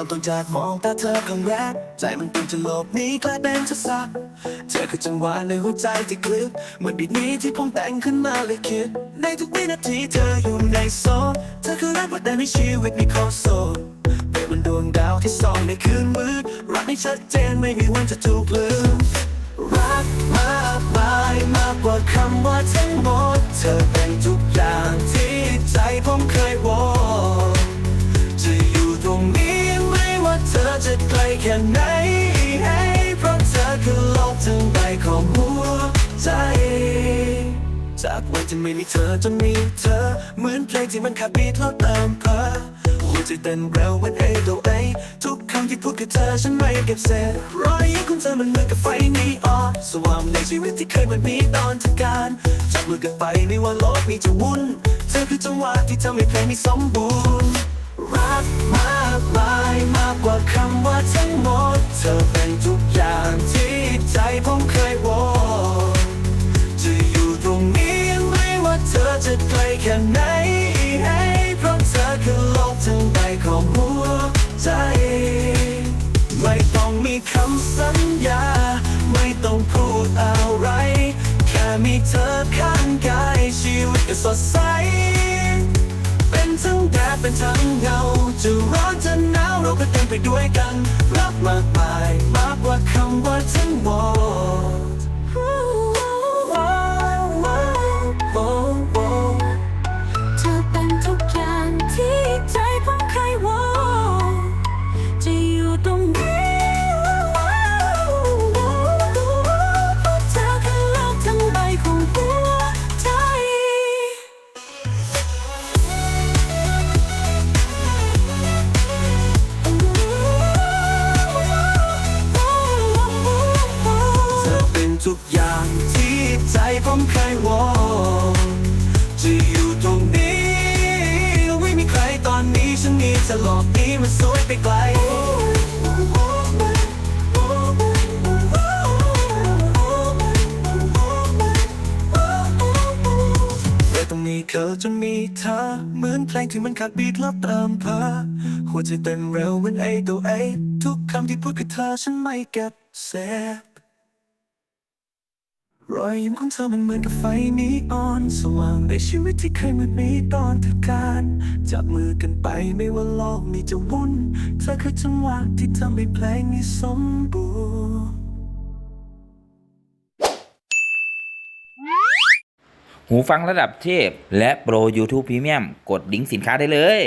ริ่มต้นจากมองตาเธอครั้งแรก ใจมันเต็มจะโลบนี้กลายเป็นจะสักเธอคือจังหวะในหัวใจที่คลึกเหมือนบีทนี้ที่ผมแต่งขึ้นมาเลยคิด ในทุกวินาทีเธออยู่ในโซนเธอคือแรักว่าแต่ในชีวิตมีข้อโซนเป็นเหมันดวงดาวที่ส่องในคืนมืดรักไม่ชัดเจนไม่มีวันจะถูกลืมรักมากมายมากกว่าคำว่าทั้งหมด เธอเป็นทุกอย่างที่ใจผมเคย จากวันที่ไม่มีเธอจนมีเธอ เหมือนเพลงที่มันขาดบีทแล้วเติมเพอหัวใจเต้นเร็วเหมือนเอโดเอทุกคำที่พูดกับเธอฉันไม่เก็บเศษรอยยิ้มของเธอมันเหมือนกับไฟนีออนสว่างในชีวิตที่เคยมันมีตอนทำการจับมือกันไปไม่ว่าโลกมีจะวุ่นเธอคือจังหวะที่ทำให้เพลงนี้สมบูรณ์รักมากมายมากกว่าคำว่าทั้งหมด ค่ไหนให้เพราะเธอคือโลกทั้งใบของหัวใจ ไม่ต้องมีคำสัญญา ไม่ต้องพูดอะไร แค่มีเธอข้างกายชีวิตก็สดใส เป็นทั้งแดดเป็นทั้งเงา จะร้อนจะหนาวเราก็เต็มไปด้วยกันรัก ทุกอย่างที่ใจผมเคยวอนจะอยู่ตรงนี้ไม่มีใครตอนนี้ฉันมีเธอหลอกนี้มันสวยไปไกลแต่ตรงนี้เธอจนมีเธอเหมือนเพลงที่มันขาดบีทแล้วเติมเพอหัวใจเต้นเร็วเหมือนไอตัวไอทุกคำที่พูดกับเธอฉันไม่เก็บเซฟ รอยยิ้มของเธอมันเหมือนกับไฟนีออนสว่างในชีวิตที่เคยมืดมิดตอนเธอการจับมือกันไปไม่ว่าโลกนี้จะวุ่นเธอคือจังหวะที่ทำให้เพลงนี้สมบูรณ์หูฟังระดับเทพ และโปร YouTube Premium กดลิงก์สินค้าได้เลย